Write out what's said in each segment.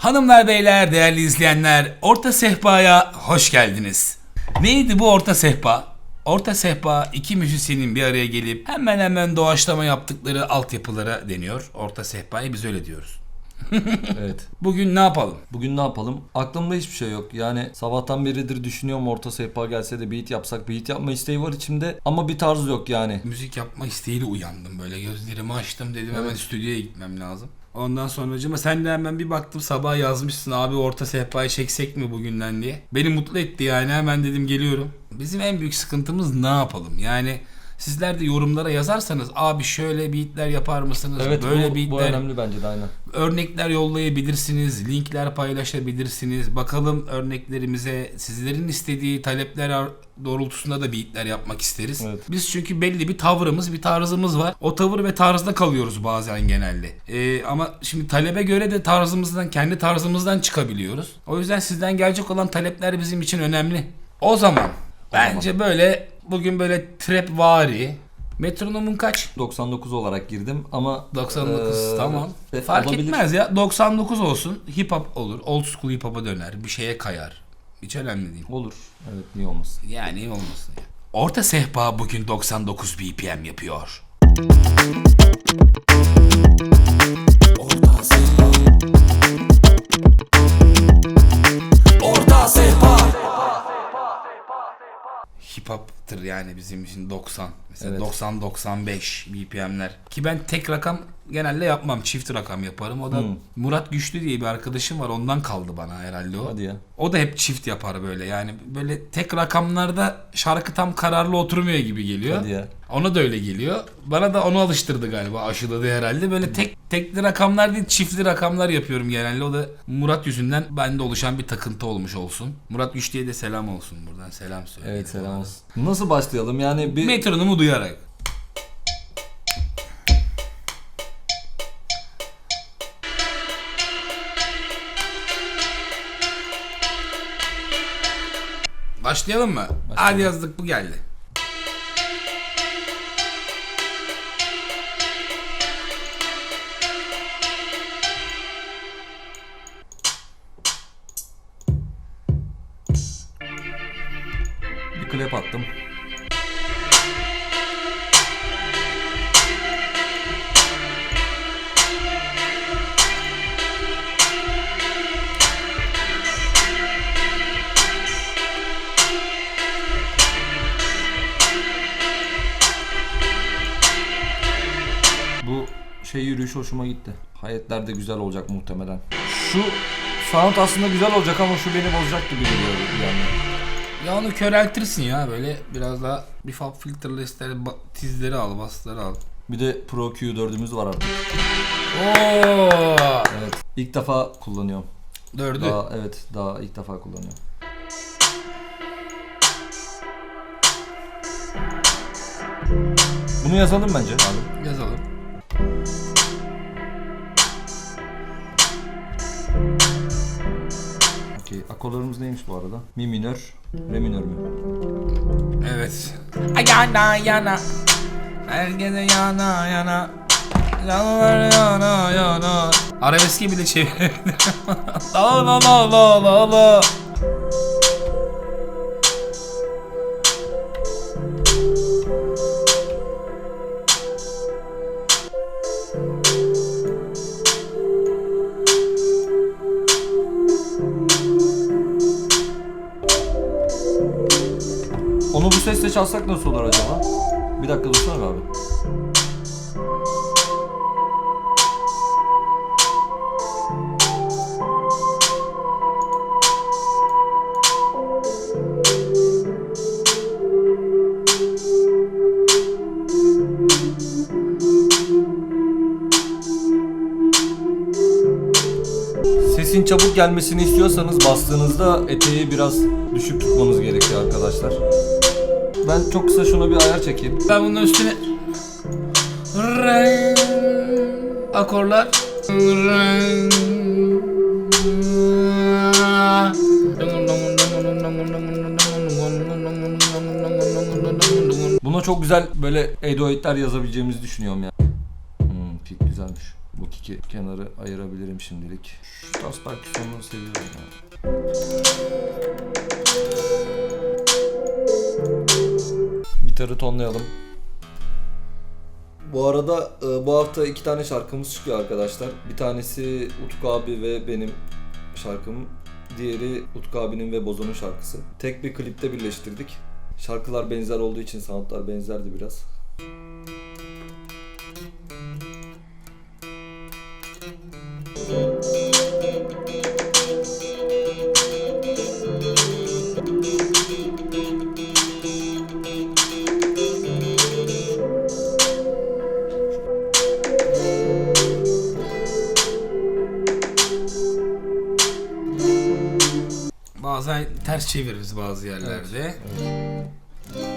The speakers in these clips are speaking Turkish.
Hanımlar beyler değerli izleyenler Orta Sehpa'ya hoş geldiniz. Neydi bu Orta Sehpa? Orta Sehpa iki müzisyenin bir araya gelip hemen hemen doğaçlama yaptıkları altyapılara deniyor. Orta Sehpa'yı biz öyle diyoruz. Evet. Bugün ne yapalım? Bugün ne yapalım? Aklımda hiçbir şey yok. Yani sabahtan beridir düşünüyorum orta sehpa gelse de beat yapsak. Beat yapma isteği var içimde ama bir tarz yok yani. Müzik yapma isteğiyle uyandım böyle gözlerimi açtım dedim hemen stüdyoya gitmem lazım. Ondan sonracıma sen de hemen bir baktım sabah yazmışsın abi orta sehpayı çeksek mi bugünden diye. Beni mutlu etti yani hemen dedim geliyorum. Bizim en büyük sıkıntımız ne yapalım? Yani sizler de yorumlara yazarsanız abi şöyle beatler yapar mısınız? Evet böyle bu, bu beatler önemli bence de aynen. örnekler yollayabilirsiniz, linkler paylaşabilirsiniz. Bakalım örneklerimize sizlerin istediği talepler doğrultusunda da beatler yapmak isteriz. Evet. Biz çünkü belli bir tavrımız, bir tarzımız var. O tavır ve tarzda kalıyoruz bazen genelde. Ee, ama şimdi talebe göre de tarzımızdan, kendi tarzımızdan çıkabiliyoruz. O yüzden sizden gelecek olan talepler bizim için önemli. O zaman bence böyle bugün böyle trap vari. Metronomun kaç? 99 olarak girdim ama 99 eee, tamam. e, Fark olabilir. etmez ya. 99 olsun. Hip hop olur. Old school hip hop'a döner. Bir şeye kayar. Hiç önemli değil. Olur. Evet niye olmasın. Yani iyi olmasın ya. Orta sehpa bugün 99 BPM yapıyor. Orta sehpa. Orta sehpa. Hip hop'tır yani bizim için 90. Mesela Evet. 90-95 BPM'ler. Ki ben tek rakam genelde yapmam. Çift rakam yaparım. O da Hmm. Murat Güçlü diye bir arkadaşım var. Ondan kaldı bana herhalde o. Hadi ya. O da hep çift yapar böyle yani böyle tek rakamlarda şarkı tam kararlı oturmuyor gibi geliyor. Hadi ya. Ona da öyle geliyor. Bana da onu alıştırdı galiba aşıladı herhalde. Böyle tek tekli rakamlar değil çiftli rakamlar yapıyorum genelde. O da Murat yüzünden bende oluşan bir takıntı olmuş olsun. Murat Güçlü'ye de selam olsun buradan selam söyle. Evet selam olsun. Nasıl başlayalım? Yani bir Metronomu duyarak. Başlayalım mı? Hadi yazdık bu geldi. bir klip attım. Şey yürüyüş hoşuma gitti. Hayetler de güzel olacak muhtemelen. Şu sound aslında güzel olacak ama şu beni bozacak gibi geliyor yani. Ya onu köreltirsin ya böyle biraz daha bir fab ister ba- tizleri al basları al. Bir de Pro Q4'ümüz var artık. Oo! Evet. İlk defa kullanıyorum. Dördü. Daha evet daha ilk defa kullanıyorum. Bunu yazalım bence abi. Yazalım. Okey. Akorlarımız neymiş bu arada? Mi minör, re minör mü? Evet. Yana yana. Herkese yana yana. Yanlar yana yana. Arabeski bile çevirdim. la la la la la la. Onu bu sesle çalsak nasıl olur acaba? Bir dakika dursana abi. Sesin çabuk gelmesini istiyorsanız bastığınızda eteği biraz düşük tutmanız gerekiyor arkadaşlar. Ben çok kısa şuna bir ayar çekeyim. Ben bunun üstüne akorlar. Buna çok güzel böyle 808'ler yazabileceğimizi düşünüyorum ya. Hmm, pik güzelmiş. Bu iki kenarı ayırabilirim şimdilik. Şu tas perküsyonunu seviyorum ya. Gitarı tonlayalım. Bu arada e, bu hafta iki tane şarkımız çıkıyor arkadaşlar. Bir tanesi Utku abi ve benim şarkım. Diğeri Utku abinin ve Bozo'nun şarkısı. Tek bir klipte birleştirdik. Şarkılar benzer olduğu için soundlar benzerdi biraz. Bazen ters çeviririz bazı yerlerde.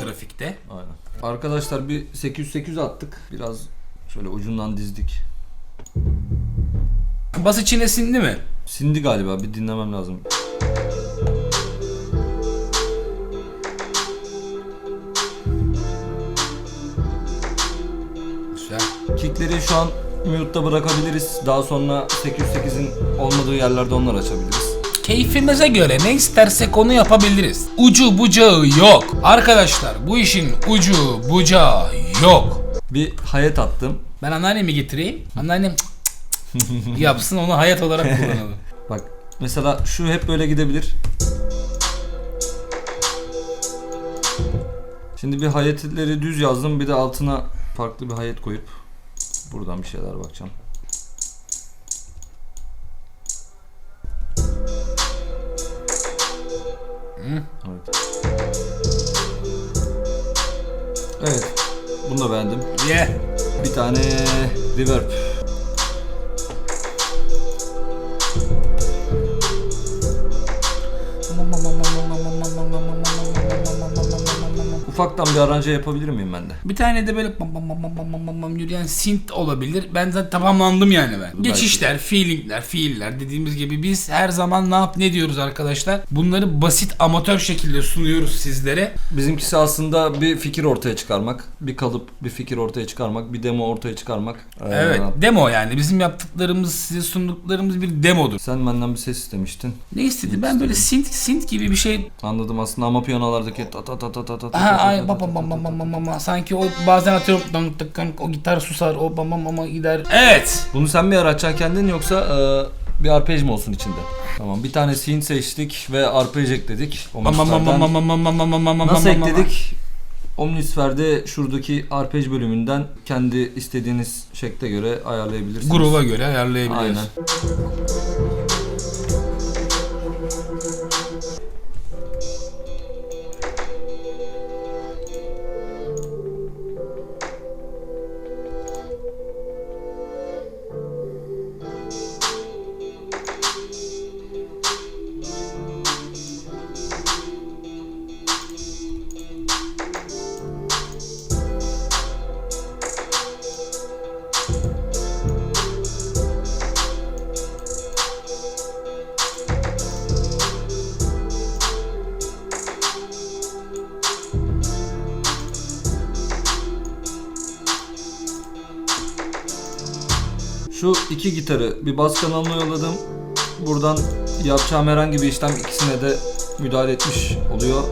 Trafikte. Aynen. Arkadaşlar bir 800-800 attık. Biraz şöyle ucundan dizdik. Bas içine sindi mi? Sindi galiba bir dinlemem lazım. Güzel. Kickleri şu an mute'da bırakabiliriz. Daha sonra 808'in olmadığı yerlerde onları açabiliriz. Keyfimize göre ne istersek onu yapabiliriz. Ucu bucağı yok. Arkadaşlar bu işin ucu bucağı yok. Bir hayat attım. Ben anneannemi getireyim. Anneannem cık cık cık yapsın onu hayat olarak kullanalım. Bak mesela şu hep böyle gidebilir. Şimdi bir hayetleri düz yazdım. Bir de altına farklı bir hayet koyup buradan bir şeyler bakacağım. Evet. Evet. Bunu da beğendim. Ye. Bir tane reverb. Ufaktan bir aranje yapabilir miyim ben de? Bir tane de böyle bam bam bam bam bam bam bam bam yürüyen synth olabilir. Ben zaten tamamlandım yani ben. Belki. Geçişler, feelingler, fiiller dediğimiz gibi biz her zaman ne yap ne diyoruz arkadaşlar? Bunları basit amatör şekilde sunuyoruz sizlere. Bizimkisi aslında bir fikir ortaya çıkarmak, bir kalıp, bir fikir ortaya çıkarmak, bir demo ortaya çıkarmak. Ee, Evet, demo yani. Bizim yaptıklarımız, size sunduklarımız bir demodur. Sen benden bir ses istemiştin. Ne istedi? Ben böyle synth synth gibi bir şey Anladım aslında ama piyanolardaki ta ta ta ta ta ta ta ta ta ay ta bam bam bam bam ta. bam bam bam sanki o bazen atıyorum dam tık kan, o gitar susar o bam bam bam gider. Evet. Bunu sen mi yaratacaksın kendin yoksa e, bir arpej mi olsun içinde? Tamam bir tane synth seçtik ve arpej ekledik. Bam bam bam bam bam bam bam bam bam bam bam Nasıl bam bam. ekledik? Omnisphere'de şuradaki arpej bölümünden kendi istediğiniz şekle göre ayarlayabilirsiniz. Gruba göre ayarlayabiliyoruz. Aynen. Şu iki gitarı bir bas kanalına yolladım. Buradan yapacağım herhangi bir işlem ikisine de müdahale etmiş oluyor.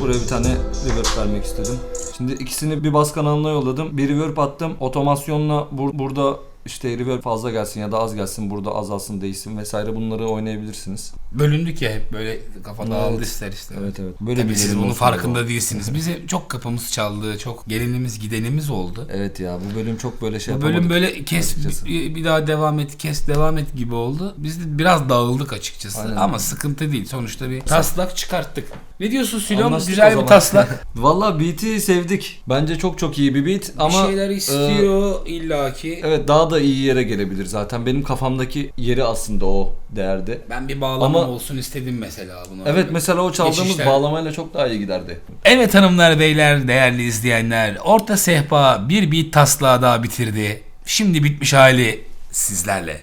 Buraya bir tane reverb vermek istedim. Şimdi ikisini bir bas kanalına yolladım. Bir reverb attım. Otomasyonla bur- burada işte reverb fazla gelsin ya da az gelsin burada azalsın değişsin vesaire bunları oynayabilirsiniz. Bölündük ya hep böyle kafa Evet. dağıldı ister istemez. Evet evet. Böyle Tabii siz bunun farkında dedim. değilsiniz. Bize çok kapımız çaldı, çok gelinimiz gidenimiz oldu. Evet ya bu bölüm çok böyle şey Bu bölüm böyle kes açıkçası. bir, bir daha devam et kes devam et gibi oldu. Biz de biraz dağıldık açıkçası Aynen. ama sıkıntı değil. Sonuçta bir taslak çıkarttık. Ne diyorsun Sülom? O Güzel bir taslak. Valla beat'i sevdik. Bence çok çok iyi bir beat ama bir şeyler e, istiyor illaki. Evet daha da iyi yere gelebilir zaten. Benim kafamdaki yeri aslında o değerde. Ben bir bağlama Ama- olsun istedim mesela bunu. Evet mesela o çaldığımız Geçişler. bağlamayla çok daha iyi giderdi. Evet hanımlar beyler değerli izleyenler Orta Sehpa bir beat taslağı daha bitirdi. Şimdi bitmiş hali sizlerle.